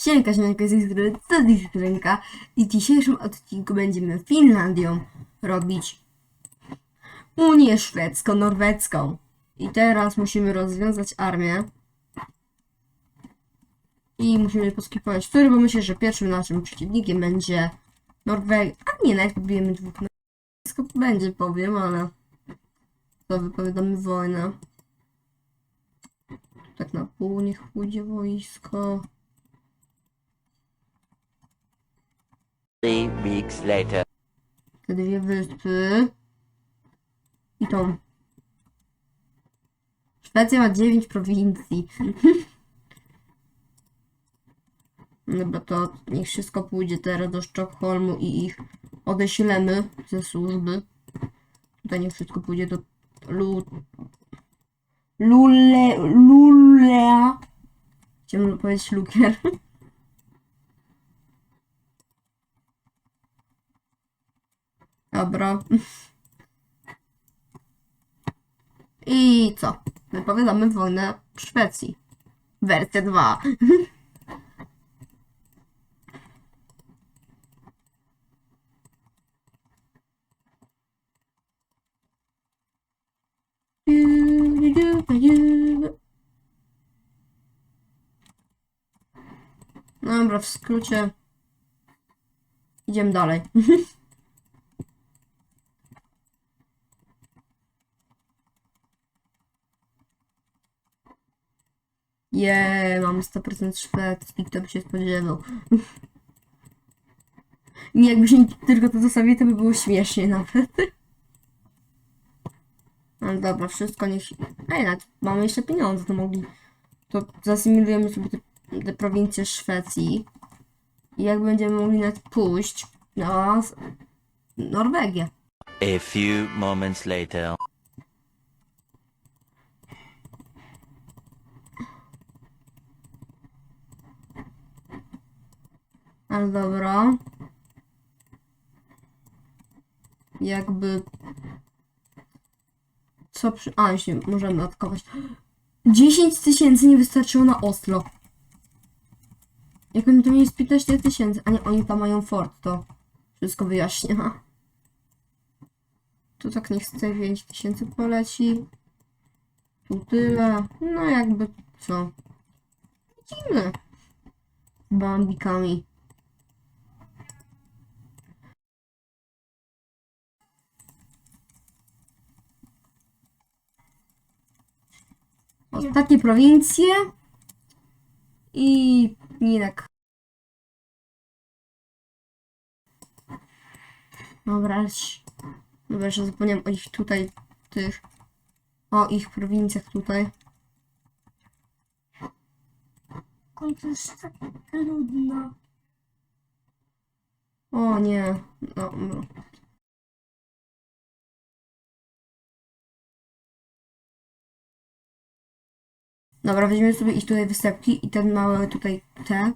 Siemka, siemka, z tej i w dzisiejszym odcinku będziemy Finlandią robić Unię Szwedzko-Norwedzką. I teraz musimy rozwiązać armię. I musimy poskipować który, bo myślę, że pierwszym naszym przeciwnikiem będzie Norwegia. A nie, nawet pobijemy dwóch. Wszystko będzie, powiem, ale to wypowiadamy wojnę. Tak na pół niech pójdzie wojsko. Three weeks later. te dwie wyspy i tą. Szwecja ma 9 prowincji. Dobra, to niech wszystko pójdzie teraz do Sztokholmu i ich odeślemy ze służby. Tutaj niech wszystko pójdzie do Lu... Lule... Lulea. Chciałem powiedzieć Lukier. Dobra. I co? Wypowiadamy wojnę Szwecji. Wersja 2. Dobra, w skrócie. Idziemy dalej. Je, mamy 100% szwedzki, kto by się spodziewał. Nie, jakby się tylko to zostawiło, to by było śmiesznie nawet. No dobra, wszystko niech... Ej, nawet mamy jeszcze pieniądze, to mogli... To zasymilujemy sobie te, te prowincje Szwecji. I jak będziemy mogli nawet pójść na Norwegię. A few moments later. Ale dobra. Jakby... Co przy... A, już nie możemy atakować. 10 tysięcy nie wystarczyło na Oslo. Jak oni to mieli z 15 tysięcy, a nie, oni tam mają fort, to wszystko wyjaśnia. Tu tak niech z tych 5 tysięcy poleci. Tu tyle. No jakby co. Widzimy. Bambikami. Ostatnie prowincje. I Ninek. Dobra, dobra, jeszcze zapomniałem o ich tutaj, tych, o ich prowincjach tutaj. końcu jest tak trudno. O nie, no, no. Dobra, weźmiemy sobie ich tutaj występki i ten małe tutaj te.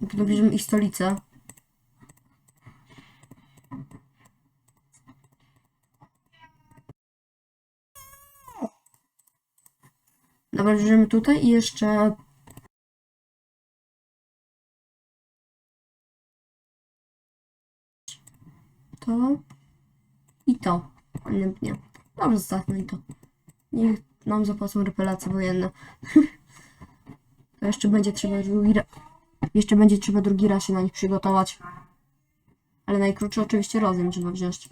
Potem bierzemy ich stolicę. Dobra, bierzemy tutaj i jeszcze to i to. A nie, nie. Dobrze, zostawmy i to. Niech nam zapłacą repelacje wojenne. to jeszcze będzie trzeba drugi raz. Jeszcze będzie trzeba drugi raz się na nich przygotować. Ale najkrótszy oczywiście rozum trzeba wziąć.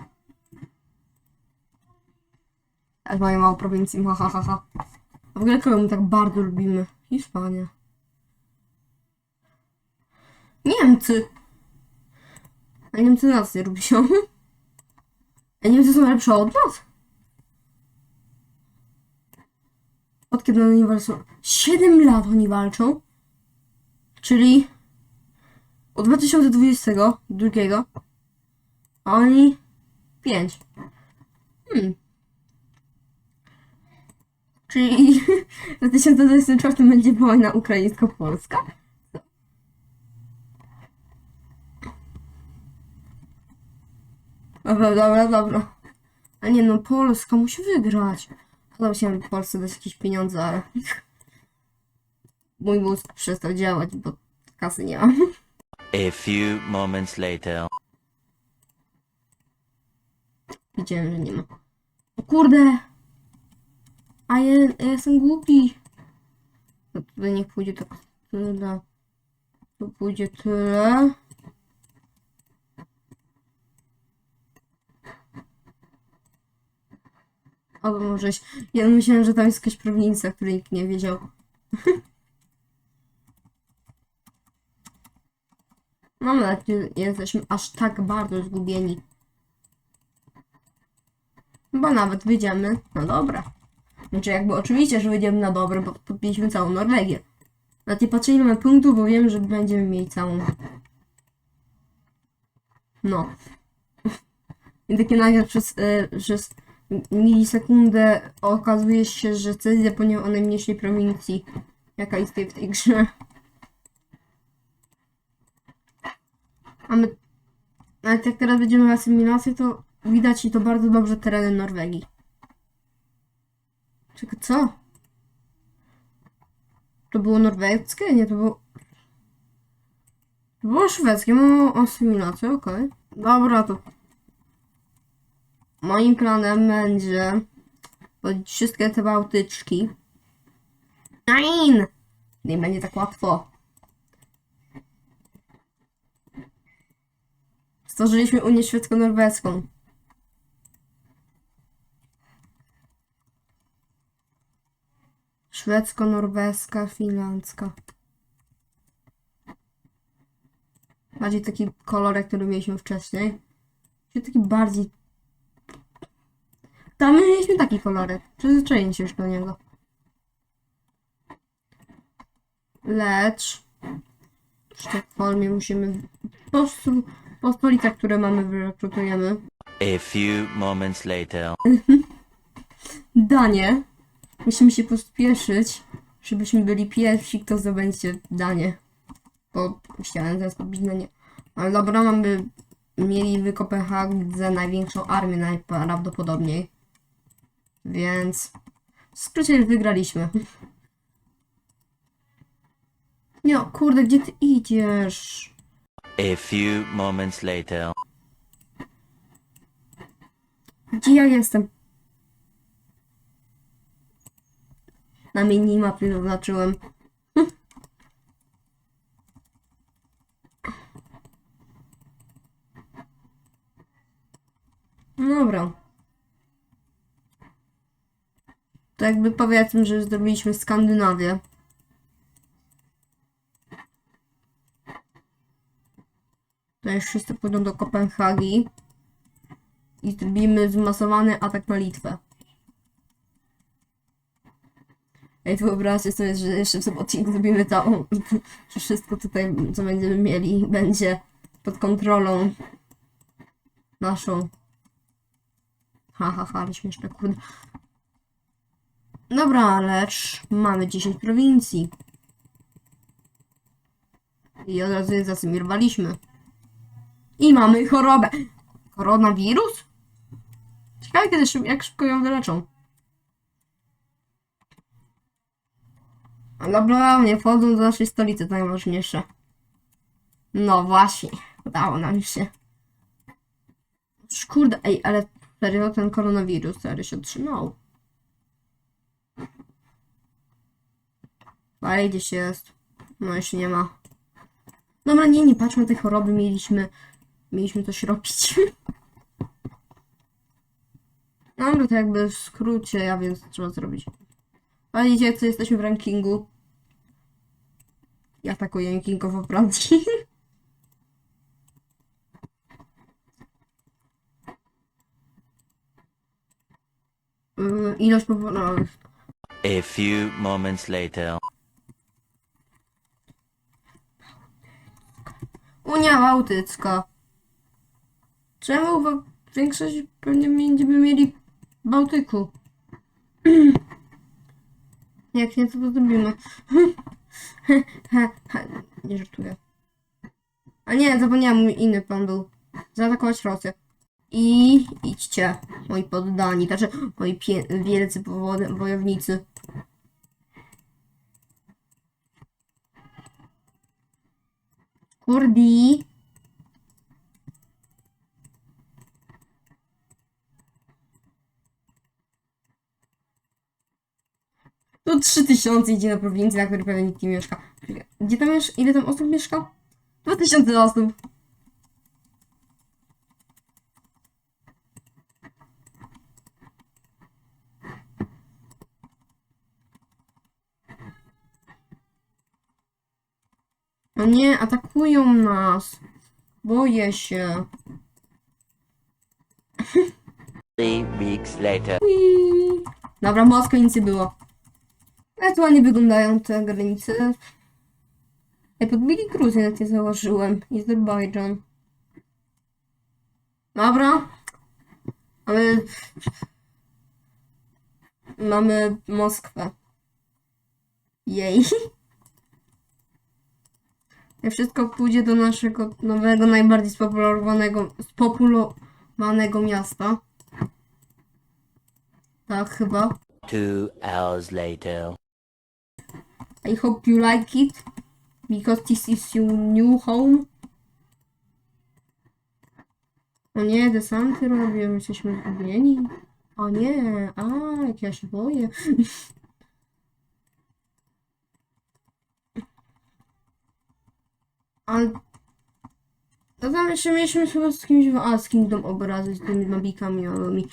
Jak mają mało prowincji, ha, ha, ha, ha. A w ogóle kogo my tak bardzo lubimy? Hiszpania. Niemcy! A Niemcy nas nie lubią. A Niemcy są lepsze od nas? Od kiedy oni walczą? 7 lat oni walczą. Czyli od 2022. A oni 5. Hmm. Czyli w 2024 będzie wojna ukraińsko-polska? Dobra, dobra, dobra. A nie no, Polska musi wygrać. Chyba chciałem Polsce dać jakieś pieniądze, ale mój mózg przestał działać, bo kasy nie mam. A few moments later. Widziałem, że nie ma. O kurde! A ja, ja jestem głupi. To tutaj niech pójdzie tak tyle. Tu pójdzie tyle. Albo możeś. Ja myślałem, że tam jest jakaś prowincja, której nikt nie wiedział. Mam nadzieję, że jesteśmy aż tak bardzo zgubieni. Bo nawet wyjdziemy na dobre. Znaczy jakby oczywiście, że wyjdziemy na dobre, bo podbiliśmy całą Norwegię. Nawet nie ile mamy punktów, bo wiem, że będziemy mieli całą. No. I takie nagle przez, przez milisekundę okazuje się, że Cezja zapomniał o najmniejszej prowincji, jaka istnieje w tej grze. A my... Nawet jak teraz będziemy w asymilacji, to widać i to bardzo dobrze tereny Norwegii. Czekaj, co? To było norweskie? Nie, to było... To było szwedzkie, mam asymilację, okej. Dobra, to... Moim planem będzie... Wszystkie te Bałtyczki. Nein! Nie będzie tak łatwo. Stworzyliśmy Unię Szwedzko-Norweską. Szwedzko-norweska, finlandzka. Bardziej taki kolor, który mieliśmy wcześniej. Czyli taki bardziej... Tam mieliśmy taki kolorek. Przyzwyczajenie się już do niego. Lecz... W Sztokholmie musimy... Po. Po stolicach, które mamy, wyrekrutujemy. A few moments later. Danie. Musimy się pospieszyć, żebyśmy byli pierwsi, kto zdobędzie danie. Bo chciałem zaraz pobić danie. Ale dobra, mamy mieli w Kopenhadze największą armię najprawdopodobniej. Więc w skrócie wygraliśmy. Nie, kurde, gdzie ty idziesz? A few moments later. Gdzie ja jestem? Na minimapie zaznaczyłem. No Dobra. To jakby powiedzmy, że zrobiliśmy Skandynawię. Już wszyscy pójdą do Kopenhagi i zrobimy zmasowany atak na Litwę. Ej, to wyobraźcie sobie, że jeszcze w tym zrobimy to, że wszystko tutaj, co będziemy mieli, będzie pod kontrolą naszą. Ha, ha, ha, ale śmieszne, kurde. Dobra, lecz mamy 10 prowincji. I od razu je zasymilowaliśmy. I mamy chorobę. Koronawirus? Ciekawe, kiedy, jak szybko ją wyleczą. Dobra, nie wchodzą do naszej stolicy, to najważniejsze. No właśnie, udało nam się. Kurde, ej, ale serio ten koronawirus serio się trzymał. Ale gdzieś jest. No jeszcze nie ma. Dobra, nie, nie patrzmy na te choroby, mieliśmy, mieliśmy coś robić. Dobra, to jakby w skrócie, ja wiem co trzeba zrobić. Ale widzicie, co jesteśmy w rankingu. Ja atakuję rankingowo Francji. Yy, Ilość powołanych. A few moments later. Unia Bałtycka. Czemu w większość pewnie będziemy mieli Bałtyku? Jak nie, to to zrobimy. nie żartuję. A nie, zapomniałam, mój inny plan był. Zaatakować Rosję. I idźcie, moi poddani, znaczy moi wielcy wojownicy. Kurdi. To 3000 idzie na prowincję, na której pewnie nikt nie mieszka. Gdzie tam miesz Ile tam osób mieszka? 2000 osób. No nie, atakują nas. Boję się. Three weeks later. Ui. Dobra, Moskwa nic nie było. Ładnie wyglądają te granice. Ej, podbili Gruzję, jak nie założyłem. I Azerbejdżan. Dobra. Mamy... Mamy Moskwę. Jej. Jak wszystko pójdzie do naszego nowego, najbardziej spopulowanego, spopulowanego miasta. Tak, chyba. Two hours later. I hope you like it because this is your new home. O nie, desanty robię, jesteśmy zgubieni. O nie, a jak ja się boję. Ale... No tam jeszcze mieliśmy chyba z kimś, a z Kingdom obrazy, z tymi mabikami małymi.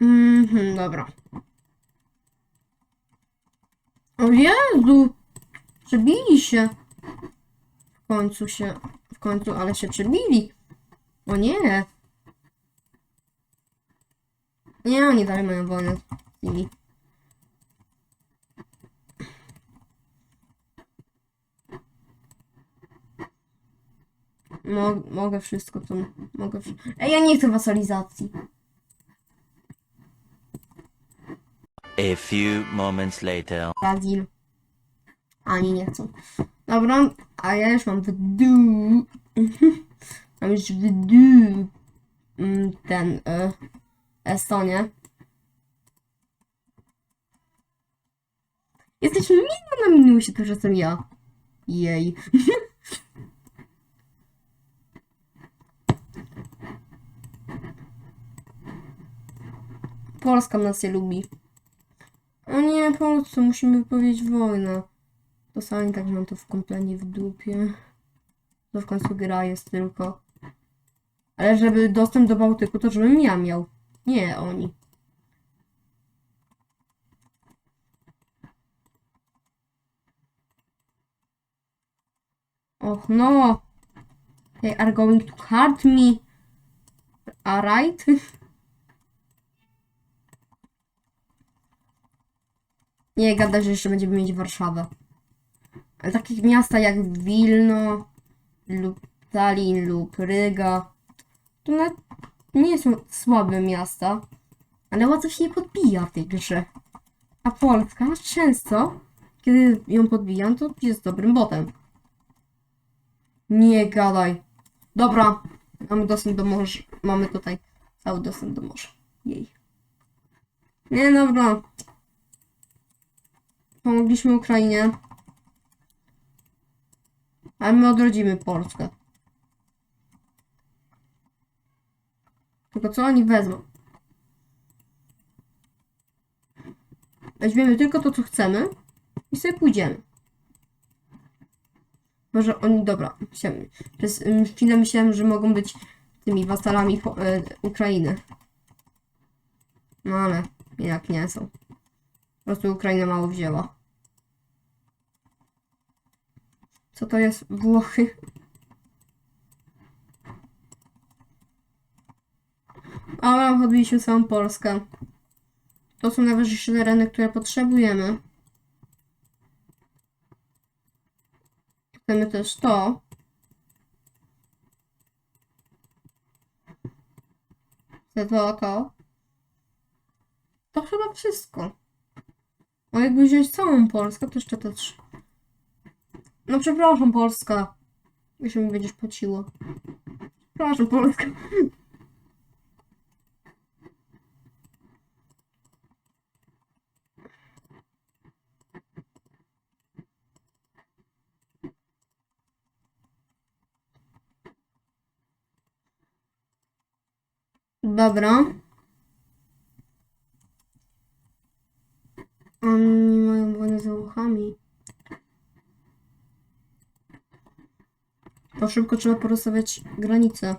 Mhm, dobra. O Jezu! Przebili się. W końcu się. W końcu, ale się przebili. O nie. Nie, oni dalej mają wojnę z Mo mogę wszystko to. Mogę. Ej, ja nie chcę wasalizacji. A few moments later. Brazil. Ani nie chcą. Dobra, a ja już mam w dół. mam już w dół mm, ten e, Estonię. Jesteśmy minus na minusie, to że jestem ja. Jej. Polska nas nie lubi. O nie, Polsce, musimy wypowiedzieć wojnę. To sami tak mam to w komplenie w dupie. To w końcu gra jest tylko. Ale żeby dostęp do Bałtyku, to żebym ja miał. Nie oni. Och no. They are going to hurt me. Alright? Nie gada, że jeszcze będziemy mieć Warszawę. Ale takich miasta jak Wilno lub Tallinn lub Ryga to nawet nie są słabe miasta, ale łatwo się nie podbija w tej grze. A Polska często, kiedy ją podbijam, to jest dobrym botem. Nie gadaj. Dobra, mamy dostęp do morza. Mamy tutaj cały dostęp do morza. Jej. Nie, dobra. Pomogliśmy Ukrainie. Ale my odrodzimy Polskę. Tylko co oni wezmą? Weźmiemy tylko to, co chcemy i sobie pójdziemy. Może oni, dobra, chciałem, przez chwilę myślałem, że mogą być tymi wasalami po, e, Ukrainy. No ale jednak nie są. Po prostu Ukraina mało wzięła. Co to jest? Włochy. A, odbiliśmy całą Polskę. To są najważniejsze tereny, które potrzebujemy. Chcemy też to. Chcę to, to. To chyba wszystko. No jakby wziąć całą Polskę, to jeszcze to trzy. No przepraszam, Polska. Jeśli mi będziesz płaciło. Przepraszam, Polska. Dobra. Oni mają wojnę za uchami. To szybko trzeba porozstawiać granice.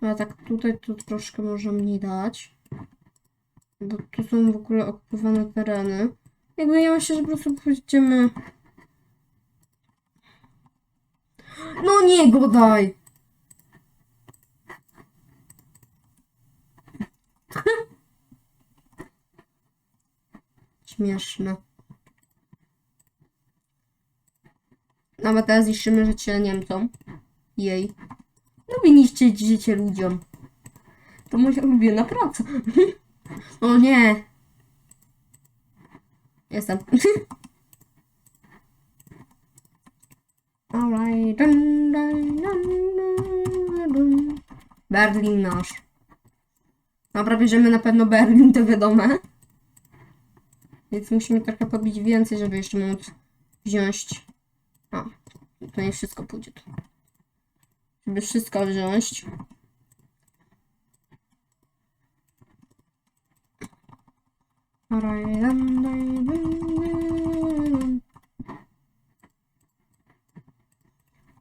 Ale tak tutaj to troszkę może mniej dać. Bo tu są w ogóle okupowane tereny. Jakby ja myślę, że po prostu pójdziemy... No nie godaj! Śmieszne. Nawet teraz zniszczymy życie Niemcom. Jej. Lubię niszczyć życie ludziom. To moja ulubiona praca. o nie. Jestem. Alright. Berlin nasz. Dobra, bierzemy na pewno Berlin, to wiadomo. Więc musimy trochę podbić więcej, żeby jeszcze móc wziąć. A, to nie wszystko pójdzie tu. Żeby wszystko wziąć.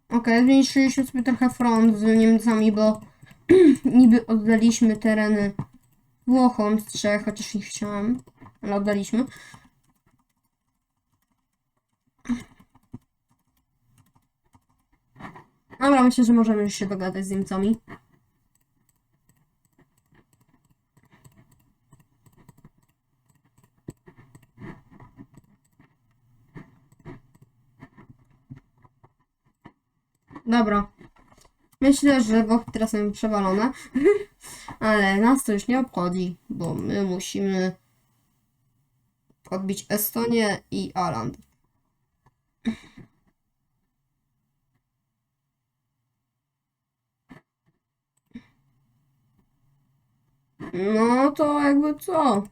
Okej, zmniejszyliśmy sobie trochę front z Niemcami, bo niby oddaliśmy tereny Włochom z trzech, chociaż nie chciałem, ale. Dobra, myślę, że możemy już się dogadać z Niemcami. Dobra. Myślę, że Włochy teraz są przewalone, ale nas to już nie obchodzi, bo my musimy odbić Estonię i Aland. No to jakby co?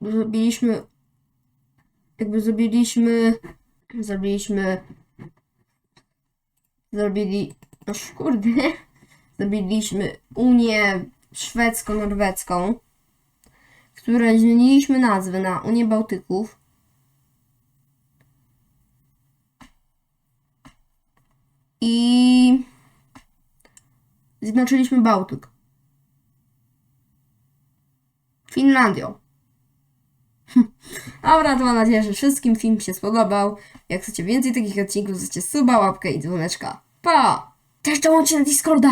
Zrobiliśmy. Jakby zrobiliśmy. Zrobiliśmy. Zrobili. Aż kurde. Zrobiliśmy Unię szwedzko-norweską, której zmieniliśmy nazwę na Unię Bałtyków. I zjednoczyliśmy Bałtyk. Finlandią. Dobra, to mam nadzieję, że wszystkim film się spodobał. Jak chcecie więcej takich odcinków, zostawcie suba, łapkę i dzwoneczka. Pa! Też dołączcie na Discorda!